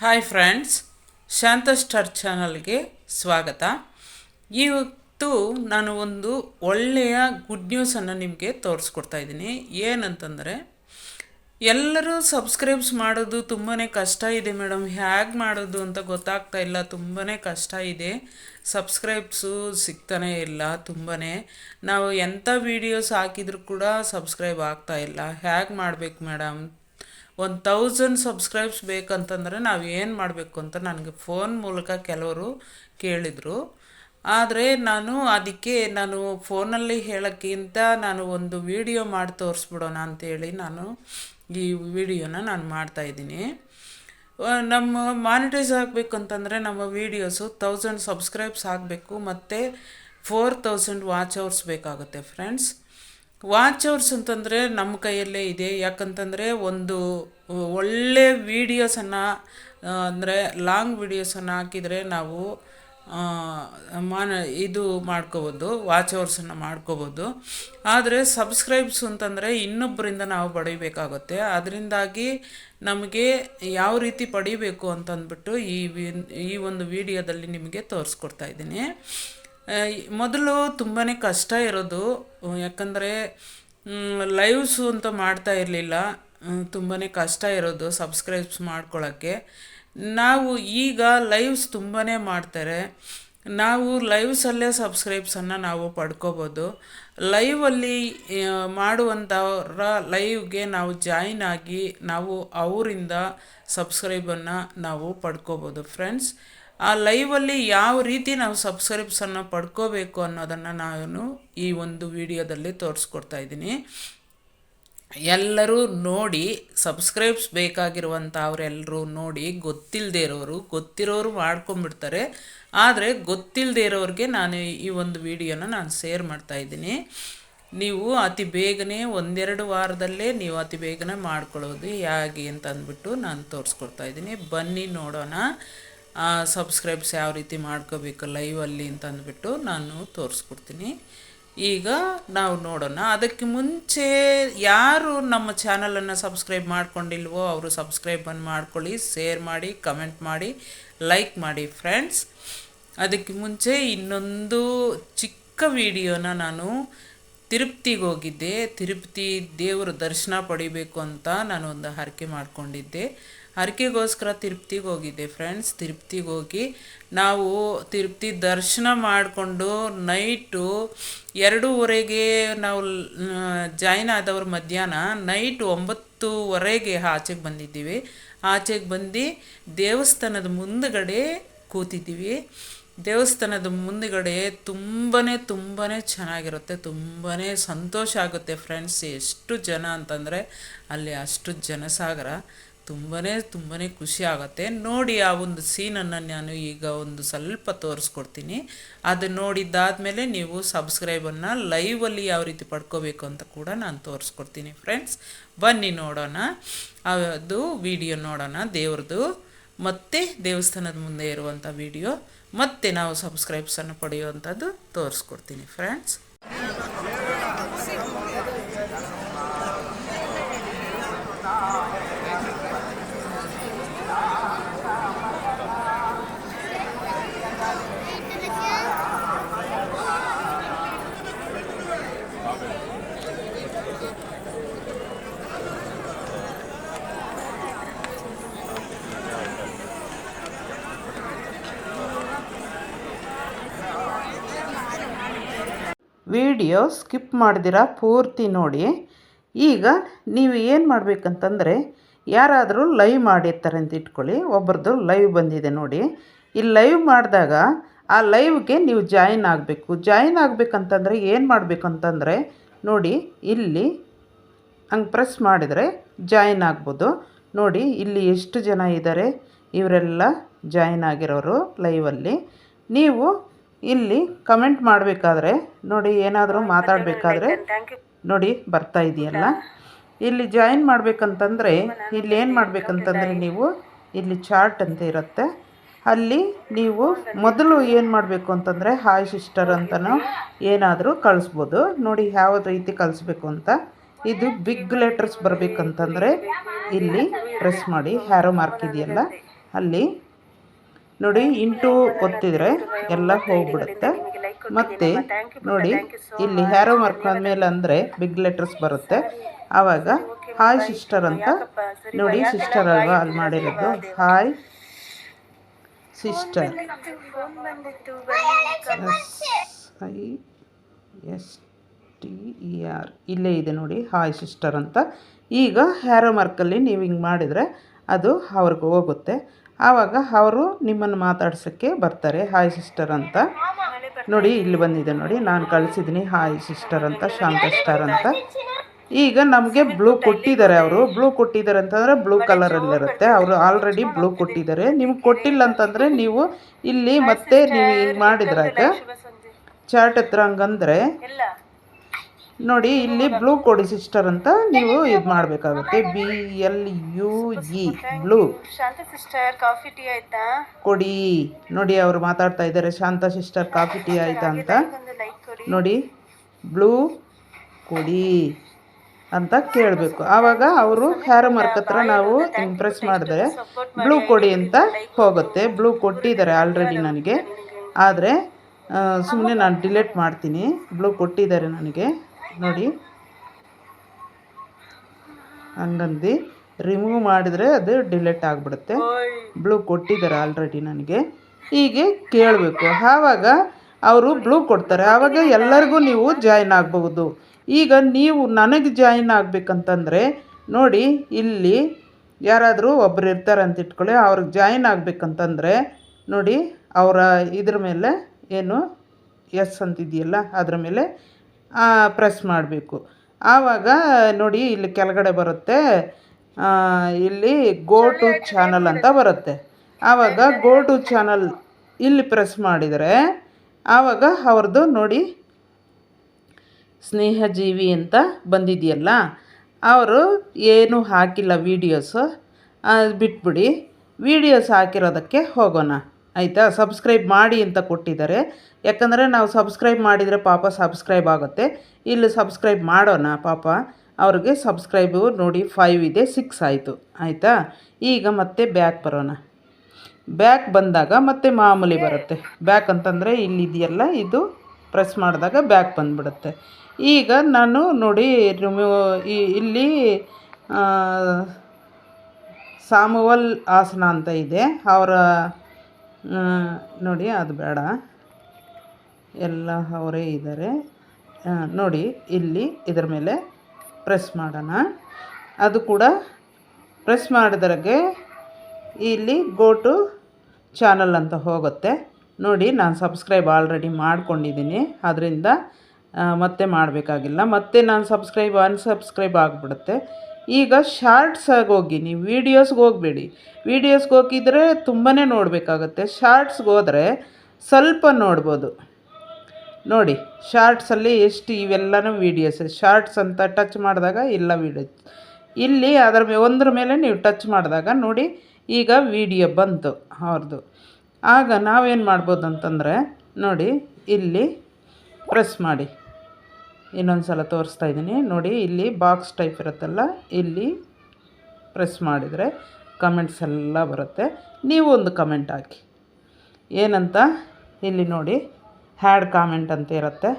Hi friends ಶಾಂತ star ಚಾನಲ್ಗೆ ಸ್ವಾಗತ. ಇವತ್ತು ನಾನು ಒಂದು ಒಳ್ಳೆಯ ಗುಡ್ ನ್ಯೂಸನ್ನು ನಿಮಗೆ ತೋರಿಸ್ಕೊಡ್ತಾ ಇದ್ದೀನಿ. ಏನಂತಂದರೆ, ಎಲ್ಲರೂ ಸಬ್ಸ್ಕ್ರೈಬ್ಸ್ ಮಾಡೋದು ತುಂಬಾ ಕಷ್ಟ ಇದೆ ಮೇಡಮ್ ಹೇಗೆ ಮಾಡೋದು ಅಂತ ಗೊತ್ತಾಗ್ತಾ ಇಲ್ಲ. ತುಂಬಾ ಕಷ್ಟ ಇದೆ. ಸಬ್ಸ್ಕ್ರೈಬ್ಸು ಸಿಗ್ತಾನೇ ಇಲ್ಲ ತುಂಬಾ ನಾವು ಎಂಥ ವೀಡಿಯೋಸ್ ಹಾಕಿದರೂ ಕೂಡ ಸಬ್ಸ್ಕ್ರೈಬ್ ಆಗ್ತಾ ಇಲ್ಲ. ಹೇಗೆ ಮಾಡಬೇಕು ಮೇಡಮ್ ಒಂದು ತೌಸಂಡ್ ಸಬ್ಸ್ಕ್ರೈಬ್ಸ್ ಬೇಕಂತಂದರೆ ನಾವು ಏನು ಮಾಡಬೇಕು ಅಂತ ನನಗೆ ಫೋನ್ ಮೂಲಕ ಕೆಲವರು ಕೇಳಿದರು. ಆದರೆ ನಾನು ಅದಕ್ಕೆ ನಾನು ಫೋನಲ್ಲಿ ಹೇಳೋಕ್ಕಿಂತ ನಾನು ಒಂದು ವಿಡಿಯೋ ಮಾಡಿ ತೋರಿಸ್ಬಿಡೋಣ ಅಂತೇಳಿ ನಾನು ಈ ವಿಡಿಯೋನ ನಾನು ಮಾಡ್ತಾಯಿದ್ದೀನಿ ನಮ್ಮ ಮಾನಿಟೈಸ್ ಆಗಬೇಕು ಅಂತಂದರೆ ನಮ್ಮ ವೀಡಿಯೋಸು ತೌಸಂಡ್ ಸಬ್ಸ್ಕ್ರೈಬ್ಸ್ ಆಗಬೇಕು, ಮತ್ತು ಫೋರ್ ತೌಸಂಡ್ ವಾಚ್ ಅವರ್ಸ್ ಬೇಕಾಗುತ್ತೆ ಫ್ರೆಂಡ್ಸ್ ವಾಚ್ ಅವರ್ಸ್ ಅಂತಂದರೆ ನಮ್ಮ ಕೈಯಲ್ಲೇ ಇದೆ. ಯಾಕಂತಂದರೆ ಒಂದು ಒಳ್ಳೆ ವೀಡಿಯೋಸನ್ನು ಅಂದರೆ ಲಾಂಗ್ ವೀಡಿಯೋಸನ್ನು ಹಾಕಿದರೆ ನಾವು ಮಾನ, ಇದು ಮಾಡ್ಕೋಬೋದು ವಾಚ್ ಅವರ್ಸನ್ನು ಮಾಡ್ಕೋಬೋದು. ಆದರೆ ಸಬ್ಸ್ಕ್ರೈಬ್ಸ್ ಅಂತಂದರೆ ಇನ್ನೊಬ್ಬರಿಂದ ನಾವು ಪಡಿಬೇಕಾಗುತ್ತೆ. ಅದರಿಂದಾಗಿ ನಮಗೆ ಯಾವ ರೀತಿ ಪಡಿಬೇಕು ಅಂತಂದ್ಬಿಟ್ಟು ಈ ಈ ಒಂದು ವಿಡಿಯೋದಲ್ಲಿ ನಿಮಗೆ ತೋರಿಸ್ಕೊಡ್ತಾ ಇದ್ದೀನಿ. ಮೊದಲು ತುಂಬಾ ಕಷ್ಟ ಇರೋದು ಯಾಕಂದರೆ ಲೈವ್ಸು ಅಂತ ಮಾಡ್ತಾ ಇರಲಿಲ್ಲ ತುಂಬಾ ಕಷ್ಟ ಇರೋದು ಸಬ್ಸ್ಕ್ರೈಬ್ಸ್ ಮಾಡ್ಕೊಳ್ಳೋಕ್ಕೆ ನಾವು ಈಗ ಲೈವ್ಸ್ ತುಂಬಾ ಮಾಡ್ತಾರೆ, ನಾವು ಲೈವ್ಸಲ್ಲೇ ಸಬ್ಸ್ಕ್ರೈಬ್ಸನ್ನು ನಾವು ಪಡ್ಕೋಬೋದು. ಲೈವಲ್ಲಿ ಮಾಡುವಂಥವರ ಲೈವ್ಗೆ ನಾವು ಜಾಯಿನ್ ಆಗಿ ನಾವು ಅವರಿಂದ ಸಬ್ಸ್ಕ್ರೈಬನ್ನು ನಾವು ಪಡ್ಕೋಬೋದು. ಫ್ರೆಂಡ್ಸ್ ಆ ಲೈವಲ್ಲಿ ಯಾವ ರೀತಿ ನಾವು ಸಬ್ಸ್ಕ್ರಿಪ್ಸನ್ನು ಪಡ್ಕೋಬೇಕು ಅನ್ನೋದನ್ನು ನಾನು ಈ ಒಂದು ವಿಡಿಯೋದಲ್ಲಿ ತೋರಿಸ್ಕೊಡ್ತಾ ಇದ್ದೀನಿ. ಎಲ್ಲರೂ ನೋಡಿ ಸಬ್ಸ್ಕ್ರೈಬ್ಸ್ ಬೇಕಾಗಿರುವಂಥ ಅವರೆಲ್ಲರೂ ನೋಡಿ ಗೊತ್ತಿಲ್ಲದೆ ಇರೋರು, ಗೊತ್ತಿರೋರು ಮಾಡ್ಕೊಂಬಿಡ್ತಾರೆ ಆದರೆ ಗೊತ್ತಿಲ್ಲದೆ ಇರೋರಿಗೆ ನಾನು ಈ ಒಂದು ವಿಡಿಯೋನ ನಾನು ಶೇರ್ ಮಾಡ್ತಾಯಿದ್ದೀನಿ ನೀವು ಅತಿ ಬೇಗನೆ ಒಂದೆರಡು ವಾರದಲ್ಲೇ ನೀವು ಅತಿ ಬೇಗನೆ ಮಾಡ್ಕೊಳ್ಳೋದು ಹೇಗೆ ಅಂತ ಅಂದ್ಬಿಟ್ಟು ನಾನು ತೋರಿಸ್ಕೊಡ್ತಾ ಇದ್ದೀನಿ. ಬನ್ನಿ ನೋಡೋಣ. ಸಬ್ಸ್ಕ್ರೈಬ್ಸ್ ಯಾವ ರೀತಿ ಮಾಡ್ಕೋಬೇಕು ಲೈವಲ್ಲಿ ಅಂತ ಅಂದ್ಬಿಟ್ಟು ನಾನು ತೋರಿಸ್ಕೊಡ್ತೀನಿ. ಈಗ ನಾವು ನೋಡೋಣ. ಅದಕ್ಕೆ ಮುಂಚೆ ಯಾರು ನಮ್ಮ ಚಾನಲನ್ನು ಸಬ್ಸ್ಕ್ರೈಬ್ ಮಾಡ್ಕೊಂಡಿಲ್ವೋ ಅವರು ಸಬ್ಸ್ಕ್ರೈಬನ್ನು ಮಾಡ್ಕೊಳ್ಳಿ ಶೇರ್ ಮಾಡಿ ಕಮೆಂಟ್ ಮಾಡಿ ಲೈಕ್ ಮಾಡಿ ಫ್ರೆಂಡ್ಸ್ ಅದಕ್ಕೆ ಮುಂಚೆ ಇನ್ನೊಂದು ಚಿಕ್ಕ ವಿಡಿಯೋನ ನಾನು ತಿರುಪ್ತಿಗೆ ಹೋಗಿದ್ದೆ. ತಿರುಪತಿ ದೇವರ ದರ್ಶನ ಪಡಿಬೇಕು ಅಂತ ನಾನು ಒಂದು ಹರಕೆ ಮಾಡ್ಕೊಂಡಿದ್ದೆ. ಹರಕೆಗೋಸ್ಕರ ತಿರುಪ್ತಿಗೆ ಹೋಗಿದ್ದೆ ಫ್ರೆಂಡ್ಸ್ ತಿರುಪ್ತಿಗೆ ಹೋಗಿ ನಾವು ತಿರುಪ್ತಿ ದರ್ಶನ ಮಾಡಿಕೊಂಡು ನೈಟು ಎರಡೂವರೆಗೆ ನಾವು ಜಾಯ್ನ್ ಆದವ್ರ ಮಧ್ಯಾಹ್ನ ನೈಟ್ ಒಂಬತ್ತುವರೆಗೆ ಆಚೆಗೆ ಬಂದಿದ್ದೀವಿ. ಆಚೆಗೆ ಬಂದು ದೇವಸ್ಥಾನದ ಮುಂದುಗಡೆ ಕೂತಿದ್ದೀವಿ. ದೇವಸ್ಥಾನದ ಮುಂದುಗಡೆ ತುಂಬಾ ತುಂಬಾ ಚೆನ್ನಾಗಿರುತ್ತೆ ತುಂಬಾ ಸಂತೋಷ ಆಗುತ್ತೆ ಫ್ರೆಂಡ್ಸ್ ಎಷ್ಟು ಜನ ಅಂತಂದರೆ ಅಲ್ಲಿ ಅಷ್ಟು ಜನಸಾಗರ. ತುಂಬಾ ತುಂಬಾ ಖುಷಿ ಆಗುತ್ತೆ. ನೋಡಿ ಆ ಒಂದು ಸೀನನ್ನು ನಾನು ಈಗ ಒಂದು ಸ್ವಲ್ಪ ತೋರಿಸ್ಕೊಡ್ತೀನಿ. ಅದು ನೋಡಿದ್ದಾದಮೇಲೆ ನೀವು ಸಬ್ಸ್ಕ್ರೈಬನ್ನು ಲೈವಲ್ಲಿ ಯಾವ ರೀತಿ ಪಡ್ಕೋಬೇಕು ಅಂತ ಕೂಡ ನಾನು ತೋರಿಸ್ಕೊಡ್ತೀನಿ ಫ್ರೆಂಡ್ಸ್. ಬನ್ನಿ ನೋಡೋಣ. ಅದು ವಿಡಿಯೋ ನೋಡೋಣ ದೇವ್ರದ್ದು ಮತ್ತೆ ದೇವಸ್ಥಾನದ ಮುಂದೆ ಇರುವಂಥ ವಿಡಿಯೋ. ಮತ್ತೆ ನಾವು ಸಬ್ಸ್ಕ್ರೈಬ್ಸನ್ನು ಪಡೆಯುವಂಥದ್ದು ತೋರಿಸ್ಕೊಡ್ತೀನಿ ಫ್ರೆಂಡ್ಸ್. ವಿಡಿಯೋ ಸ್ಕಿಪ್ ಮಾಡ್ದಿರ ಪೂರ್ತಿ ನೋಡಿ. ಈಗ ನೀವು ಏನು ಮಾಡಬೇಕಂತಂದರೆ, ಯಾರಾದರೂ ಲೈವ್ ಮಾಡಿರ್ತಾರೆ ಅಂತ ಇಟ್ಕೊಳ್ಳಿ. ಒಬ್ರದ್ದು ಲೈವ್ ಬಂದಿದೆ ನೋಡಿ. ಈ ಲೈವ್ ಮಾಡಿದಾಗ ಆ ಲೈವ್ಗೆ ನೀವು ಜಾಯಿನ್ ಆಗಬೇಕು. ಜಾಯಿನ್ ಆಗಬೇಕಂತಂದರೆ ಏನು ಮಾಡಬೇಕಂತಂದರೆ, ನೋಡಿ ಇಲ್ಲಿ ಹಂಗೆ ಪ್ರೆಸ್ ಮಾಡಿದರೆ ಜಾಯಿನ್ ಆಗ್ಬೋದು. ನೋಡಿ ಇಲ್ಲಿ ಎಷ್ಟು ಜನ ಇದ್ದಾರೆ ಇವರೆಲ್ಲ ಜಾಯಿನ್ ಆಗಿರೋರು ಲೈವಲ್ಲಿ. ನೀವು ಇಲ್ಲಿ ಕಮೆಂಟ್ ಮಾಡಬೇಕಾದ್ರೆ ನೋಡಿ ಏನಾದರೂ ಮಾತಾಡಬೇಕಾದ್ರೆ ನೋಡಿ ಬರ್ತಾ ಇದೆಯಲ್ಲ. ಇಲ್ಲಿ ಜಾಯಿನ್ ಮಾಡಬೇಕಂತಂದರೆ ಇಲ್ಲಿ ಏನು ಮಾಡಬೇಕಂತಂದರೆ ನೀವು ಇಲ್ಲಿ ಚಾರ್ಟ್ ಅಂತ ಇರುತ್ತೆ. ಅಲ್ಲಿ ನೀವು ಮೊದಲು ಏನು ಮಾಡಬೇಕು ಅಂತಂದರೆ ಹಾಯ್ ಸಿಸ್ಟರ್ ಅಂತಲೂ ಏನಾದರೂ ಕಳಿಸ್ಬೋದು. ನೋಡಿ ಯಾವ ರೀತಿ ಕಳಿಸ್ಬೇಕು ಅಂತ. ಇದು ಬಿಗ್ ಲೆಟರ್ಸ್ ಬರಬೇಕಂತಂದರೆ ಇಲ್ಲಿ ಪ್ರೆಸ್ ಮಾಡಿ ಹ್ಯಾರೋ ಮಾರ್ಕ್ ಇದೆಯಲ್ಲ. ಅಲ್ಲಿ ನೋಡಿ, ಇಂಟು ಒತ್ತಿದ್ರೆ ಎಲ್ಲ ಹೋಗ್ಬಿಡುತ್ತೆ. ಮತ್ತು ನೋಡಿ, ಇಲ್ಲಿ ಹ್ಯಾರೋ ಮಾರ್ಕ್ ಆದಮೇಲೆ ಅಂದರೆ ಬಿಗ್ ಲೆಟರ್ಸ್ ಬರುತ್ತೆ. ಆವಾಗ ಹಾಯ್ ಸಿಸ್ಟರ್ ಅಂತ ನೋಡಿ ಸಿಸ್ಟರ್ ಅಲ್ವಾ? ಅಲ್ಲಿ ಮಾಡಿರೋದು hi sister I S T E R ಇಲ್ಲೇ ಇದೆ ನೋಡಿ ಹಾಯ್ ಸಿಸ್ಟರ್ ಅಂತ. ಈಗ ಹ್ಯಾರೋ ಮಾರ್ಕಲ್ಲಿ ನೀವು ಹಿಂಗೆ ಮಾಡಿದರೆ ಅದು ಅವ್ರಿಗೆ ಹೋಗುತ್ತೆ. ಆವಾಗ ಅವರು ನಿಮ್ಮನ್ನು ಮಾತಾಡ್ಸೋಕ್ಕೆ ಬರ್ತಾರೆ. ಹಾಯ್ ಸಿಸ್ಟರ್ ಅಂತ. ನೋಡಿ, ಇಲ್ಲಿ ಬಂದಿದೆ ನೋಡಿ. ನಾನು ಕಳಿಸಿದ್ದೀನಿ. ಹಾಯ್ ಸಿಸ್ಟರ್ ಅಂತ, ಶಾಂತ ಸ್ಟಾರ್ ಅಂತ. ಈಗ ನಮಗೆ ಬ್ಲೂ ಕೊಟ್ಟಿದ್ದಾರೆ ಅವರು. ಬ್ಲೂ ಕೊಟ್ಟಿದ್ದಾರೆ ಅಂತಂದರೆ ಬ್ಲೂ ಕಲರಲ್ಲಿರುತ್ತೆ. ಅವರು ಆಲ್ರೆಡಿ ಬ್ಲೂ ಕೊಟ್ಟಿದ್ದಾರೆ. ನಿಮ್ಗೆ ಕೊಟ್ಟಿಲ್ಲ ಅಂತಂದರೆ ನೀವು ಇಲ್ಲಿ ಮತ್ತೆ ನೀವು ಮಾಡಿದ್ರಾಗ ಚಾರ್ಟ್ ಹತ್ರ ಹಂಗಂದ್ರೆ ನೋಡಿ ಇಲ್ಲಿ ಬ್ಲೂ ಕೊಡಿ ಸಿಸ್ಟರ್ ಅಂತ ನೀವು ಇದು ಮಾಡಬೇಕಾಗುತ್ತೆ. B L U E blue Shanta sister coffee tea ಆಯ್ತಾ? ಕೊಡಿ. ನೋಡಿ ಅವರು ಮಾತಾಡ್ತಾ ಇದ್ದಾರೆ. ಶಾಂತ ಸಿಸ್ಟರ್ ಕಾಫಿ ಟೀ ಆಯ್ತಾ ಅಂತ. ನೋಡಿ ಬ್ಲೂ ಕೊಡಿ ಅಂತ ಕೇಳಬೇಕು. ಆವಾಗ ಅವರು ಹ್ಯಾರೋ ಮಾರ್ಕ್ ಹತ್ರ ನಾವು ಇಂಪ್ರೆಸ್ ಮಾಡಿದ್ರೆ ಬ್ಲೂ ಕೊಡಿ ಅಂತ ಹೋಗುತ್ತೆ. ಬ್ಲೂ ಕೊಟ್ಟಿದ್ದಾರೆ ಆಲ್ರೆಡಿ ನನಗೆ. ಆದರೆ ಸುಮ್ಮನೆ ನಾನು ಡಿಲೀಟ್ ಮಾಡ್ತೀನಿ. ಬ್ಲೂ ಕೊಟ್ಟಿದ್ದಾರೆ ನನಗೆ. ನೋಡಿ. ಹಂಗಂದು ರಿಮೂವ್ ಮಾಡಿದರೆ ಅದು ಡಿಲೀಟ್ ಆಗಿಬಿಡುತ್ತೆ. ಬ್ಲೂ ಕೊಟ್ಟಿದ್ದಾರೆ ಆಲ್ರೆಡಿ ನನಗೆ. ಹೀಗೆ ಕೇಳಬೇಕು. ಆವಾಗ ಅವರು ಬ್ಲೂ ಕೊಡ್ತಾರೆ. ಆವಾಗ ಎಲ್ಲರಿಗೂ ನೀವು ಜಾಯಿನ್ ಆಗಬಹುದು. ಈಗ ನೀವು ನನಗೆ ಜಾಯಿನ್ ಆಗಬೇಕಂತಂದರೆ ನೋಡಿ, ಇಲ್ಲಿ ಯಾರಾದರೂ ಒಬ್ಬರು ಇರ್ತಾರೆ ಅಂತ ಇಟ್ಕೊಳ್ಳಿ. ಅವ್ರಿಗೆ ಜಾಯಿನ್ ಆಗಬೇಕಂತಂದರೆ ನೋಡಿ, ಅವರ ಇದ್ರ ಮೇಲೆ ಏನು ಎಸ್ ಅಂತಿದೆಯಲ್ಲ, ಅದರ ಮೇಲೆ ಪ್ರೆಸ್ ಮಾಡಬೇಕು. ಆವಾಗ ನೋಡಿ ಇಲ್ಲಿ ಕೆಳಗಡೆ ಬರುತ್ತೆ. ಇಲ್ಲಿ ಗೋ ಟು ಚಾನಲ್ ಅಂತ ಬರುತ್ತೆ. ಆವಾಗ ಗೋ ಟು ಚಾನಲ್ ಇಲ್ಲಿ ಪ್ರೆಸ್ ಮಾಡಿದರೆ ಆವಾಗ ಅವ್ರದ್ದು ನೋಡಿ ಸ್ನೇಹಜೀವಿ ಅಂತ ಬಂದಿದೆಯಲ್ಲ ಅವರು ಏನು ಹಾಕಿಲ್ಲ ವೀಡಿಯೋಸು ಬಿಟ್ಬಿಡಿ. ವೀಡಿಯೋಸ್ ಹಾಕಿರೋದಕ್ಕೆ ಹೋಗೋಣ. ಆಯಿತಾ? ಸಬ್ಸ್ಕ್ರೈಬ್ ಮಾಡಿ ಅಂತ ಕೊಟ್ಟಿದ್ದಾರೆ. ಯಾಕಂದರೆ ನಾವು ಸಬ್ಸ್ಕ್ರೈಬ್ ಮಾಡಿದರೆ ಪಾಪ ಸಬ್ಸ್ಕ್ರೈಬ್ ಆಗುತ್ತೆ. ಇಲ್ಲಿ ಸಬ್ಸ್ಕ್ರೈಬ್ ಮಾಡೋಣ ಪಾಪ. ಅವ್ರಿಗೆ ಸಬ್ಸ್ಕ್ರೈಬು ನೋಡಿ ಫೈವ್ ಇದೆ ಸಿಕ್ಸ್ ಆಯಿತು. ಆಯಿತಾ? ಈಗ ಮತ್ತೆ ಬ್ಯಾಕ್ ಬರೋಣ. ಬ್ಯಾಕ್ ಬಂದಾಗ ಮತ್ತೆ ಮಾಮೂಲಿ ಬರುತ್ತೆ. ಬ್ಯಾಕ್ ಅಂತಂದರೆ ಇಲ್ಲಿದೆಯಲ್ಲ, ಇದು ಪ್ರೆಸ್ ಮಾಡಿದಾಗ ಬ್ಯಾಕ್ ಬಂದುಬಿಡುತ್ತೆ. ಈಗ ನಾನು ನೋಡಿ ಈ- ಇಲ್ಲಿ ಸಾಮುವಲ್ ಆಸನ ಅಂತ ಇದೆ. ಅವರ ನೋಡಿ, ಅದು ಬೇಡ. ಎಲ್ಲ ಅವರೇ ಇದ್ದಾರೆ. ನೋಡಿ, ಇಲ್ಲಿ ಇದರ ಮೇಲೆ ಪ್ರೆಸ್ ಮಾಡೋಣ. ಅದು ಕೂಡ ಪ್ರೆಸ್ ಮಾಡಿದ್ರಾಗೆ ಇಲ್ಲಿ ಗೋ ಟು ಚಾನಲ್ ಅಂತ ಹೋಗುತ್ತೆ. ನೋಡಿ, ನಾನು ಸಬ್ಸ್ಕ್ರೈಬ್ ಆಲ್ರೆಡಿ ಮಾಡ್ಕೊಂಡಿದ್ದೀನಿ. ಅದರಿಂದ ಮತ್ತೆ ಮಾಡಬೇಕಾಗಿಲ್ಲ. ಮತ್ತೆ ನಾನು ಸಬ್ಸ್ಕ್ರೈಬ್ ಅನ್ಸಬ್ಸ್ಕ್ರೈಬ್ ಆಗಿಬಿಡುತ್ತೆ. ಈಗ ಶಾರ್ಟ್ಸಾಗಿ ಹೋಗಿ, ನೀವು ವೀಡಿಯೋಸ್ಗೆ ಹೋಗಬೇಡಿ. ವೀಡಿಯೋಸ್ಗೆ ಹೋಗಿದ್ರೆ ತುಂಬಾ ನೋಡಬೇಕಾಗತ್ತೆ. ಶಾರ್ಟ್ಸ್ಗೆ ಹೋದರೆ ಸ್ವಲ್ಪ ನೋಡ್ಬೋದು. ನೋಡಿ ಶಾರ್ಟ್ಸಲ್ಲಿ ಎಷ್ಟು ಇವೆಲ್ಲನೂ ವೀಡಿಯೋಸ್ ಶಾರ್ಟ್ಸ್ ಅಂತ ಟಚ್ ಮಾಡಿದಾಗ ಇಲ್ಲ ವೀಡಿಯೋ ಇಲ್ಲಿ ಅದರ ಒಂದ್ರ ಮೇಲೆ ನೀವು ಟಚ್ ಮಾಡಿದಾಗ ನೋಡಿ, ಈಗ ವಿಡಿಯೋ ಬಂತು ಅವ್ರದ್ದು ಆಗ ನಾವೇನು ಮಾಡ್ಬೋದು ಅಂತಂದರೆ ನೋಡಿ, ಇಲ್ಲಿ ಪ್ರೆಸ್ ಮಾಡಿ. ಇನ್ನೊಂದು ಸಲ ತೋರಿಸ್ತಾ ಇದ್ದೀನಿ. ನೋಡಿ, ಇಲ್ಲಿ ಬಾಕ್ಸ್ ಟೈಪ್ ಇರುತ್ತಲ್ಲ, ಇಲ್ಲಿ ಪ್ರೆಸ್ ಮಾಡಿದರೆ ಕಮೆಂಟ್ಸ್ ಎಲ್ಲ ಬರುತ್ತೆ. ನೀವು ಒಂದು ಕಮೆಂಟ್ ಹಾಕಿ. ಏನಂತ? ಇಲ್ಲಿ ನೋಡಿ ಹ್ಯಾಡ್ ಕಾಮೆಂಟ್ ಅಂತ ಇರುತ್ತೆ.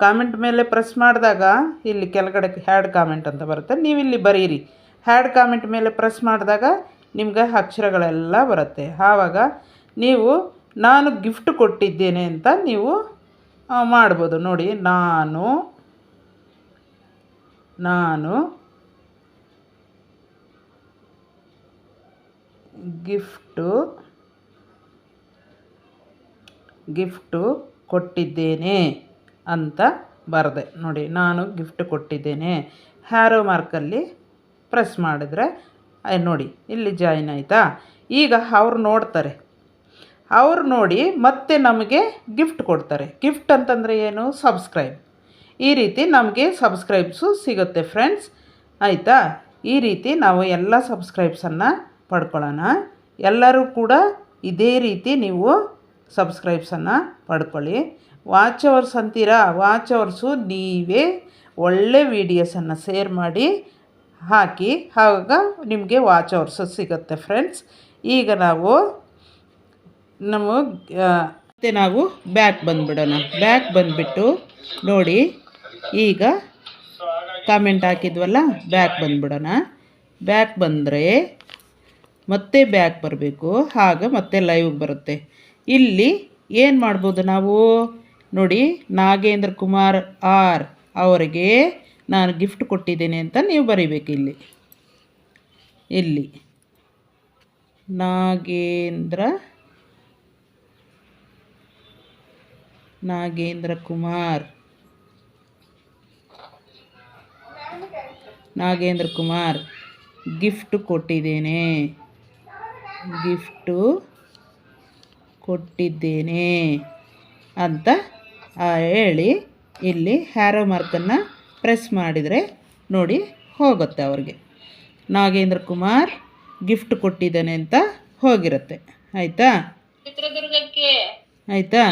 ಕಾಮೆಂಟ್ ಮೇಲೆ ಪ್ರೆಸ್ ಮಾಡಿದಾಗ, ಇಲ್ಲಿ ಕೆಳಗಡೆ ಹ್ಯಾಡ್ ಕಾಮೆಂಟ್ ಅಂತ ಬರುತ್ತೆ. ನೀವು ಇಲ್ಲಿ ಬರೀರಿ. ಹ್ಯಾಡ್ ಕಾಮೆಂಟ್ ಮೇಲೆ ಪ್ರೆಸ್ ಮಾಡಿದಾಗ, ನಿಮಗೆ ಅಕ್ಷರಗಳೆಲ್ಲ ಬರುತ್ತೆ. ಆವಾಗ ನೀವು, ನಾನು ಗಿಫ್ಟ್ ಕೊಟ್ಟಿದ್ದೇನೆ ಅಂತ ನೀವು ಮಾಡ್ಬೋದು. ನೋಡಿ, ನಾನು ನಾನು ಗಿಫ್ಟು ಗಿಫ್ಟು ಕೊಟ್ಟಿದ್ದೇನೆ ಅಂತ ಬರದೆ. ನೋಡಿ, ನಾನು ಗಿಫ್ಟ್ ಕೊಟ್ಟಿದ್ದೇನೆ. ಹ್ಯಾರೋ ಮಾರ್ಕಲ್ಲಿ ಪ್ರೆಸ್ ಮಾಡಿದ್ರೆ ನೋಡಿ, ಇಲ್ಲಿ ಜಾಯಿನ್ ಆಯಿತಾ? ಈಗ ಅವ್ರು ನೋಡ್ತಾರೆ. ಅವ್ರು ನೋಡಿ ಮತ್ತೆ ನಮಗೆ ಗಿಫ್ಟ್ ಕೊಡ್ತಾರೆ. ಗಿಫ್ಟ್ ಅಂತಂದರೆ ಏನು? ಸಬ್ಸ್ಕ್ರೈಬ್. ಈ ರೀತಿ ನಮಗೆ ಸಬ್ಸ್ಕ್ರೈಬ್ಸು ಸಿಗುತ್ತೆ ಫ್ರೆಂಡ್ಸ್ ಆಯಿತಾ? ಈ ರೀತಿ ನಾವು ಎಲ್ಲ ಸಬ್ಸ್ಕ್ರೈಬ್ಸನ್ನು ಪಡ್ಕೊಳ್ಳೋಣ. ಎಲ್ಲರೂ ಕೂಡ ಇದೇ ರೀತಿ ನೀವು ಸಬ್ಸ್ಕ್ರೈಬ್ಸನ್ನು ಪಡ್ಕೊಳ್ಳಿ. ವಾಚ್ ಅವರ್ಸ್ ಅಂತೀರಾ? ವಾಚ್ ಅವರ್ಸು ನೀವೇ ಒಳ್ಳೆ ವೀಡಿಯೋಸನ್ನು ಶೇರ್ ಮಾಡಿ ಹಾಕಿ, ಆಗ ನಿಮಗೆ ವಾಚ್ ಅವರ್ಸು ಸಿಗುತ್ತೆ ಫ್ರೆಂಡ್ಸ್ ಈಗ ನಾವು ನಮ್ಮ ಮತ್ತೆ ನಾವು ಬ್ಯಾಕ್ ಬಂದುಬಿಡೋಣ. ಬ್ಯಾಕ್ ಬಂದುಬಿಟ್ಟು ನೋಡಿ. ಈಗ ಕಾಮೆಂಟ್ ಹಾಕಿದ್ವಲ್ಲ ಬ್ಯಾಕ್ ಬಂದುಬಿಡೋಣ. ಬ್ಯಾಕ್ ಬಂದರೆ ಮತ್ತೆ ಬ್ಯಾಕ್ ಬರಬೇಕು ಆಗ ಮತ್ತೆ ಲೈವ್ಗೆ ಬರುತ್ತೆ. ಇಲ್ಲಿ ಏನು ಮಾಡ್ಬೋದು ನಾವು? ನೋಡಿ, ನಾಗೇಂದ್ರ ಕುಮಾರ್ ಆರ್ ಅವರಿಗೆ ನಾನು ಗಿಫ್ಟ್ ಕೊಟ್ಟಿದ್ದೇನೆ ಅಂತ ನೀವು ಬರೀಬೇಕು ಇಲ್ಲಿ. ಇಲ್ಲಿ. ನಾಗೇಂದ್ರ ನಾಗೇಂದ್ರ ಕುಮಾರ್. ನಾಗೇಂದ್ರ ಕುಮಾರ್ ಗಿಫ್ಟ್ ಕೊಟ್ಟಿದ್ದೇನೆ. ಗಿಫ್ಟು ಕೊಟ್ಟಿದ್ದೇನೆ ಅಂತ ಹೇಳಿ ಇಲ್ಲಿ ಹ್ಯಾರೋ ಮಾರ್ಕನ್ನು ಪ್ರೆಸ್ ಮಾಡಿದರೆ ನೋಡಿ ಹೋಗುತ್ತೆ ಅವ್ರಿಗೆ. ನಾಗೇಂದ್ರ ಕುಮಾರ್ ಗಿಫ್ಟ್ ಕೊಟ್ಟಿದ್ದಾನೆ ಅಂತ ಹೋಗಿರುತ್ತೆ. ಆಯಿತಾ? ಚಿತ್ರದುರ್ಗಕ್ಕೆ. ಆಯಿತಾ?